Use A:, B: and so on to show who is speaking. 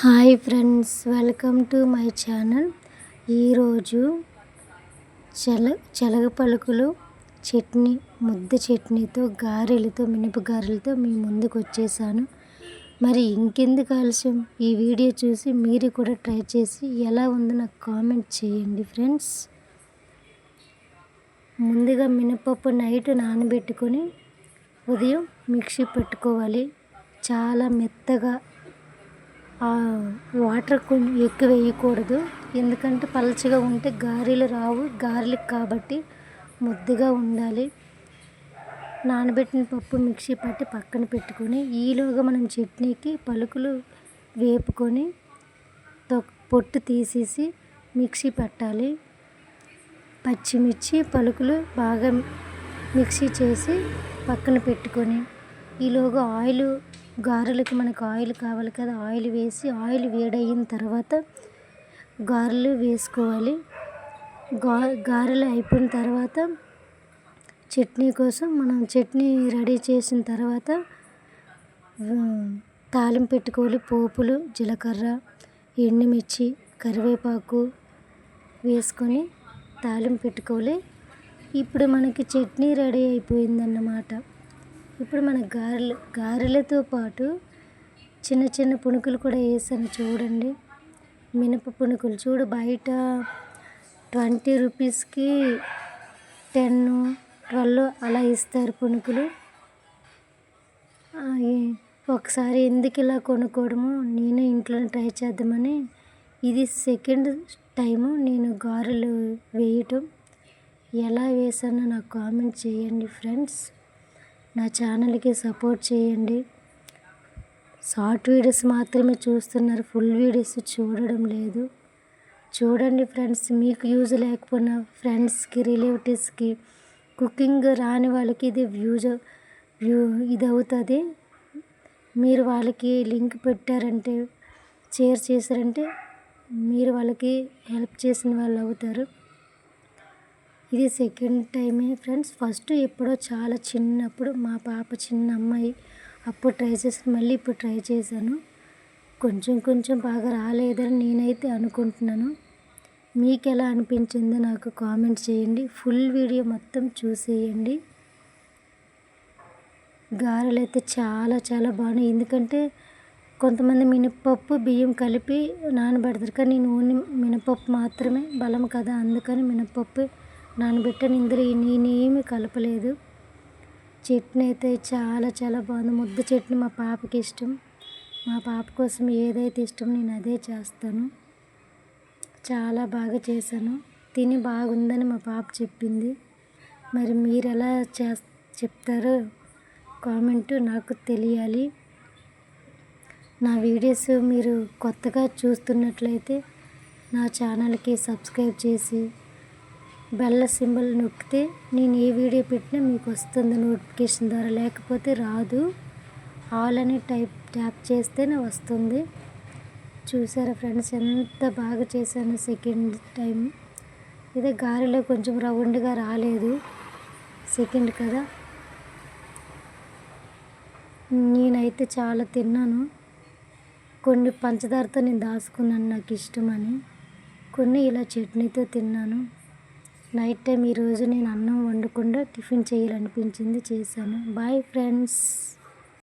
A: Hi friends welcome to my channel. ఈరోజు చెల చెలగ పలుకులు చట్నీ ముద్ద చట్నీతో గారెలతో మినప గారెలతో మీ ముందుకు వచ్చేసాను. మరి ఇంకెందుకు ఆలస్యం? ఈ వీడియో చూసి మీరు కూడా ట్రై చేసి ఎలా ఉందో నాకు కామెంట్ చేయండి ఫ్రెండ్స్. ముందుగా మినపప్పు నైట్ నానబెట్టుకొని ఉదయం మిక్సీ పెట్టుకోవాలి. చాలా మెత్తగా వాటర్ కొంచెం ఎక్కువ వేయకూడదు. ఎందుకంటే పలచగా ఉంటే గారెలు రావు. గారెలకు కాబట్టి ముద్దగా ఉండాలి. నానబెట్టిన పప్పు మిక్సీ పట్టి పక్కన పెట్టుకొని ఈలోగా మనం చట్నీకి పలుకులు వేపుకొని పొట్టు తీసేసి మిక్సీ పెట్టాలి. పచ్చిమిర్చి పలుకులు బాగా మిక్సీ చేసి పక్కన పెట్టుకొని ఈలోగా ఆయిల్ గారెలకు మనకు ఆయిల్ కావాలి కదా ఆయిల్ వేసి ఆయిల్ వేడయిన తర్వాత గారెలు వేసుకోవాలి. గా గారెలు అయిపోయిన తర్వాత చట్నీ కోసం మనం చట్నీ రెడీ చేసిన తర్వాత తాలింపు పెట్టుకోవాలి. పోపులు జీలకర్ర ఎండుమిర్చి కరివేపాకు వేసుకొని తాలింపు పెట్టుకోవాలి. ఇప్పుడు మనకి చట్నీ రెడీ అయిపోయిందన్నమాట. ఇప్పుడు మన గారెలు గారెలతో పాటు చిన్న చిన్న పుణుకులు కూడా వేసాను చూడండి. మినప పుణుకులు చూడు బయట ట్వంటీ రూపీస్కి టెన్ ట్వెల్వ్ అలా ఇస్తారు పుణుకులు. ఒకసారి ఎందుకు ఇలా కొనుక్కోవడము? నేను ఇంట్లోనే ట్రై చేద్దామని. ఇది సెకండ్ టైము నేను గారెలు వేయటం. ఎలా వేసానో నాకు కామెంట్ చేయండి ఫ్రెండ్స్. నా ఛానల్కి సపోర్ట్ చేయండి. షార్ట్ వీడియోస్ మాత్రమే చూస్తున్నారు. ఫుల్ వీడియోస్ చూడడం లేదు. చూడండి ఫ్రెండ్స్ మీకు యూజ్ లేకపోయినా ఫ్రెండ్స్కి రిలేటివ్స్కి కుకింగ్ రాని వాళ్ళకి ఇది వ్యూజ్ వ్యూ ఇది అవుతుంది మీరు వాళ్ళకి లింక్ పెట్టారంటే షేర్ చేశారంటే మీరు వాళ్ళకి హెల్ప్ చేసిన వాళ్ళు అవుతారు. ఇది సెకండ్ టైమే ఫ్రెండ్స్ ఫస్ట్ ఎప్పుడో చాలా చిన్నప్పుడు మా పాప చిన్న అమ్మాయి అప్పుడు ట్రై చేసి మళ్ళీ ఇప్పుడు ట్రై చేశాను. కొంచెం కొంచెం బాగా రాలేదని నేనైతే అనుకుంటున్నాను. మీకు ఎలా అనిపించిందో నాకు కామెంట్ చేయండి. ఫుల్ వీడియో మొత్తం చూసేయండి. గారెలు అయితే చాలా చాలా బాగున్నాయి. ఎందుకంటే కొంతమంది మినపప్పు బియ్యం కలిపి నానబెడతారు. కానీ నేను ఓన్లీ మినపప్పు మాత్రమే బలం కదా. అందుకని మినపప్పు నానబెట్టాను ఇందులో నేనేమి కలపలేదు. చట్నీ అయితే చాలా చాలా బాగుంది. ముద్ద చట్నీ మా పాపకి ఇష్టం. మా పాప కోసం ఏదైతే ఇష్టం నేను అదే చేస్తాను. చాలా బాగా చేశాను. తిని బాగుందని మా పాప చెప్పింది. మరి మీరు ఎలా చే చెప్తారో కామెంట్ నాకు తెలియాలి. నా వీడియోస్ మీరు కొత్తగా చూస్తున్నట్లయితే నా ఛానల్కి సబ్స్క్రైబ్ చేసి బెల్ల సింబల్ నొక్కితే నేను ఏ వీడియో పెట్టినా మీకు వస్తుంది నోటిఫికేషన్ ద్వారా. లేకపోతే రాదు. ఆల్ అని టైప్ ట్యాప్ చేస్తేనే వస్తుంది. చూసారా ఫ్రెండ్స్? ఎంత బాగా చేశాను సెకండ్ టైం. ఇదే గాలిలో కొంచెం రౌండ్గా రాలేదు సెకండ్ కదా. నేనైతే చాలా తిన్నాను. కొన్ని పంచదారతో నేను దాచుకున్నాను నాకు ఇష్టమని. కొన్ని ఇలా చట్నీతో తిన్నాను. నైట్ టైం ఈరోజు నేను అన్నం వండకుండా టిఫిన్ చేయాలనిపించింది చేశాను. Bye friends